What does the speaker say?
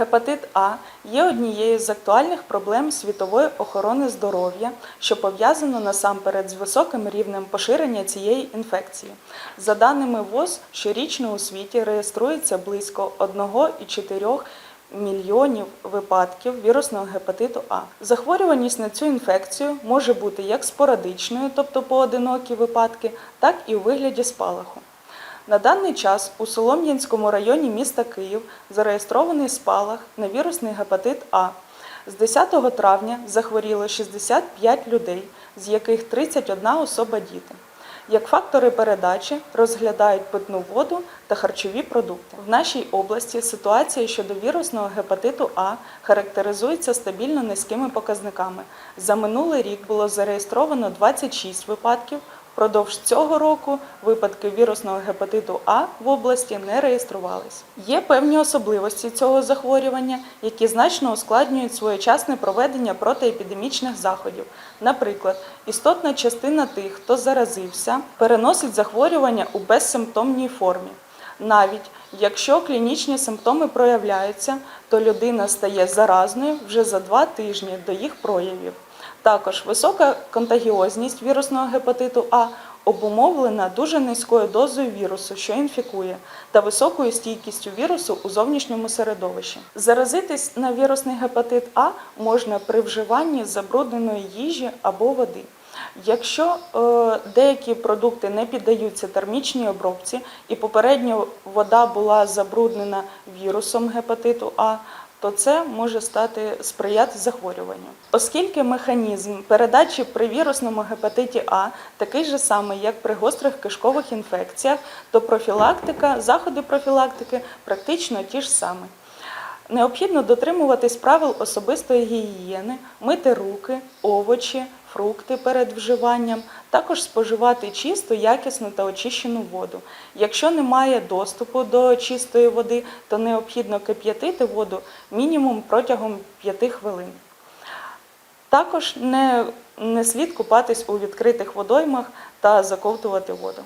Гепатит А є однією з актуальних проблем світової охорони здоров'я, що пов'язано насамперед з високим рівнем поширення цієї інфекції. За даними ВОЗ, щорічно у світі реєструється близько 1,4 мільйонів випадків вірусного гепатиту А. Захворюваність на цю інфекцію може бути як спорадичною, тобто поодинокі випадки, так і у вигляді спалаху. На даний час у Солом'янському районі міста Київ зареєстрований спалах на вірусний гепатит А. З 10 травня захворіло 65 людей, з яких 31 особа діти. Як фактори передачі розглядають питну воду та харчові продукти. В нашій області ситуація щодо вірусного гепатиту А характеризується стабільно низькими показниками. За минулий рік було зареєстровано 26 випадків. Впродовж цього року випадки вірусного гепатиту А в області не реєструвались. Є певні особливості цього захворювання, які значно ускладнюють своєчасне проведення протиепідемічних заходів. Наприклад, істотна частина тих, хто заразився, переносить захворювання у безсимптомній формі. Навіть якщо клінічні симптоми проявляються, то людина стає заразною вже за два тижні до їх проявів. Також висока контагіозність вірусного гепатиту А обумовлена дуже низькою дозою вірусу, що інфікує, та високою стійкістю вірусу у зовнішньому середовищі. Заразитись на вірусний гепатит А можна при вживанні забрудненої їжі або води. Якщо е, деякі продукти не піддаються термічній обробці і попередньо вода була забруднена вірусом гепатиту А, то це може стати сприяти захворюванню. Оскільки механізм передачі при вірусному гепатиті А такий же самий, як при гострих кишкових інфекціях, то профілактика, заходи профілактики практично ті ж самі. Необхідно дотримуватись правил особистої гігієни, мити руки, овочі, фрукти перед вживанням, також споживати чисту, якісну та очищену воду. Якщо немає доступу до чистої води, то необхідно кип'ятити воду мінімум протягом 5 хвилин. Також не, не слід купатись у відкритих водоймах та заковтувати воду.